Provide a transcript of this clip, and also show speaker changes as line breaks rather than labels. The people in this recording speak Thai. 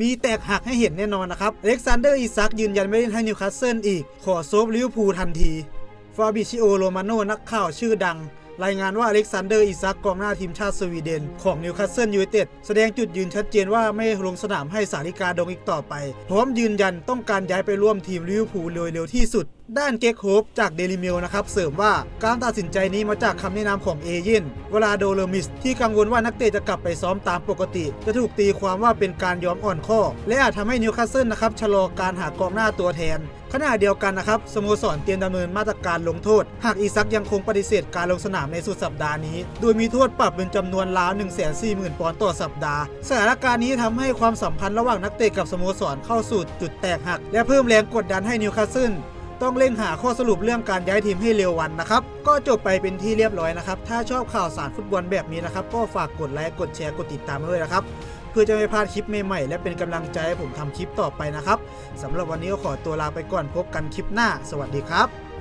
มีแตกหักให้เห็นแน่นอนนะครับอเล็กซานเดอร์อิซักยืนยันไม่เล่นให้นิวคาสเซิลอีก ขอโซฟลิเวอร์พูลทันที ฟาบิชิโอ โรมาโนนักข่าวชื่อดัง รายงานว่าอเล็กซานเดอร์อิซักกองหน้าทีมชาติสวีเดน ของนิวคาสเซิลยูไนเต็ดแสดงจุดยืนชัดเจนว่าไม่ลงสนามให้สาริกาดงอีกต่อไป พร้อมยืนยันต้องการย้ายไปร่วมทีมลิเวอร์พูลโดยเร็วที่สุดด้านเก็กโฮปจากเดลิเมลนะครับเสริมว่าการตัดสินใจนี้มาจากคำแนะนำของเอเย่นเวลาโดเลมิสที่กังวลว่านักเตะจะกลับไปซ้อมตามปกติ จะถูกตีความว่าเป็นการยอมอ่อนข้อ และอาจทำให้นิวคาสเซิลนะครับชะลอการหากองหน้าตัวแทนขณะเดียวกันนะครับสโมสรเตรียมดำเนินมาตรการลงโทษ หากอีซักยังคงปฏิเสธการลงสนามในสุดสัปดาห์นี้ โดยมีโทษปรับเป็นจำนวนราว 1 4 0 0 0 0 ปอนด์ต่อสัปดาห์ สถานการณ์นี้ทำให้ความสัมพันธ์ระหว่างนักเตะกับสโมสรเข้าสู่จุดแตกหัก และเพิ่มแรงกดดันให้นิวคาสเซิล ต้องเร่งหาข้อสรุปเรื่องการย้ายทีมให้เร็ววันนะครับ ก็จบไปเป็นที่เรียบร้อยนะครับ ถ้าชอบข่าวสารฟุตบอลแบบนี้นะครับ ก็ฝากกดไลค์กดแชร์กดติดตามด้วยนะครับ เพื่อจะไม่พลาดคลิปใหม่ๆ และเป็นกำลังใจให้ผมทำคลิปต่อไปนะครับสำหรับวันนี้ก็ขอตัวลาไปก่อนพบกันคลิปหน้า สวัสดีครับ